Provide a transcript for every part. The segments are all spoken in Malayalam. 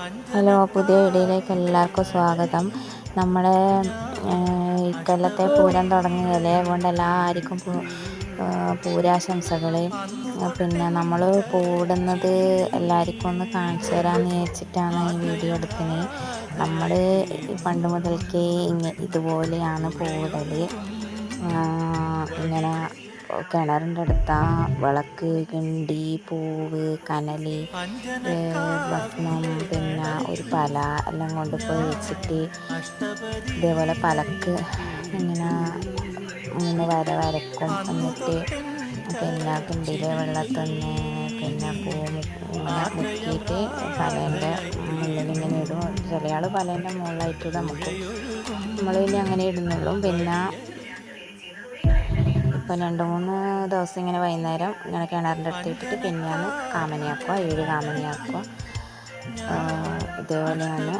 ഹലോ പുതിയ വീഡിയോയിലേക്ക് എല്ലാവർക്കും സ്വാഗതം. നമ്മുടെ ഇക്കൊല്ലത്തെ പൂരം തുടങ്ങിയതല്ലേ? അതുകൊണ്ട് എല്ലാവർക്കും പൂരാശംസകൾ പിന്നെ നമ്മൾ കൂടുന്നത് എല്ലാവർക്കും ഒന്ന് കാണിച്ചു തരാമെന്ന് വിചാരിച്ചിട്ടാണ് ഈ വീഡിയോ എടുക്കുന്നത് നമ്മൾ പണ്ട് മുതൽക്കേ ഇങ്ങനെ ഇതുപോലെയാണ് കൂടൽ ഇങ്ങനെ കിണറിന്റെ അടുത്ത വിളക്ക് കിണ്ടി പൂവ് കനൽ ഭക്ഷണം പിന്നെ ഒരു പല എല്ലാം കൊണ്ടുപോയി വെച്ചിട്ട് ഇതേപോലെ പലക്ക് ഇങ്ങനെ മൂന്ന് വര വരക്കും. എന്നിട്ട് പിന്നെ കിണ്ടിയിലെ വെള്ളത്തിന്ന് പിന്നെ പൂ മുക്കിയിട്ട് പലേന്റെ മുന്നിലിങ്ങനെ ഇടും. ചില ആൾ പലേന്റെ മുകളിലായിട്ട് നമുക്ക് നമ്മൾ ഇനി അങ്ങനെ ഇടുന്നുള്ളൂ. പിന്നെ ഇപ്പം രണ്ട് മൂന്ന് ദിവസം ഇങ്ങനെ വൈകുന്നേരം ഇങ്ങനെ കിണറിന്റെ അടുത്ത് ഇട്ടിട്ട് പിന്നെയാണ് കാമനിയാക്കുക ഏഴ് കാമനിയാക്കുക. ഇതേപോലെയാണ്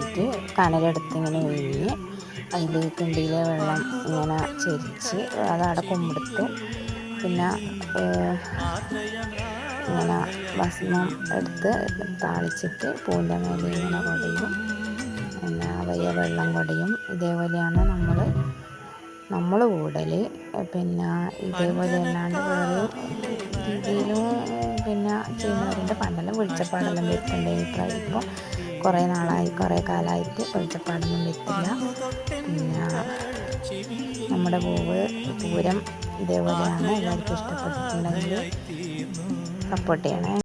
ഇത് കനലെടുത്ത് ഇങ്ങനെ ഒഴിഞ്ഞ് അതിൽ കിണ്ടിയിലെ വെള്ളം ഇങ്ങനെ ചെരിച്ച് അതവിടെ കുമ്പെടുത്ത് പിന്നെ ഇങ്ങനെ ഭസ്മം എടുത്ത് താളിച്ചിട്ട് പൂവിന്റെ മേലെ ഇങ്ങനെ കൊടയും. പിന്നെ വലിയ വെള്ളം കൊടയും. ഇതേപോലെയാണ് നമ്മൾ നമ്മൾ കൂടൽ പിന്നെ ഇതേപോലെ അല്ലാണ്ട് വേറെ രീതിയിലും പിന്നെ ചെയ്യുന്നവരുണ്ട്. പണ്ടെല്ലാം വെളിച്ചപ്പാടെല്ലാം വരുത്തുണ്ടായിരുന്നു ഇപ്പോൾ കുറേ നാളായി കുറേ കാലമായിട്ട് വെളിച്ചപ്പാടൊന്നും വരുത്തില്ല പിന്നെ നമ്മുടെ പൂവ് പൂരം ഇതേപോലെയാണ്. എല്ലാവർക്കും ഇഷ്ടപ്പെട്ടിട്ടുണ്ടെങ്കിൽ സപ്പോർട്ട് ചെയ്യണേ.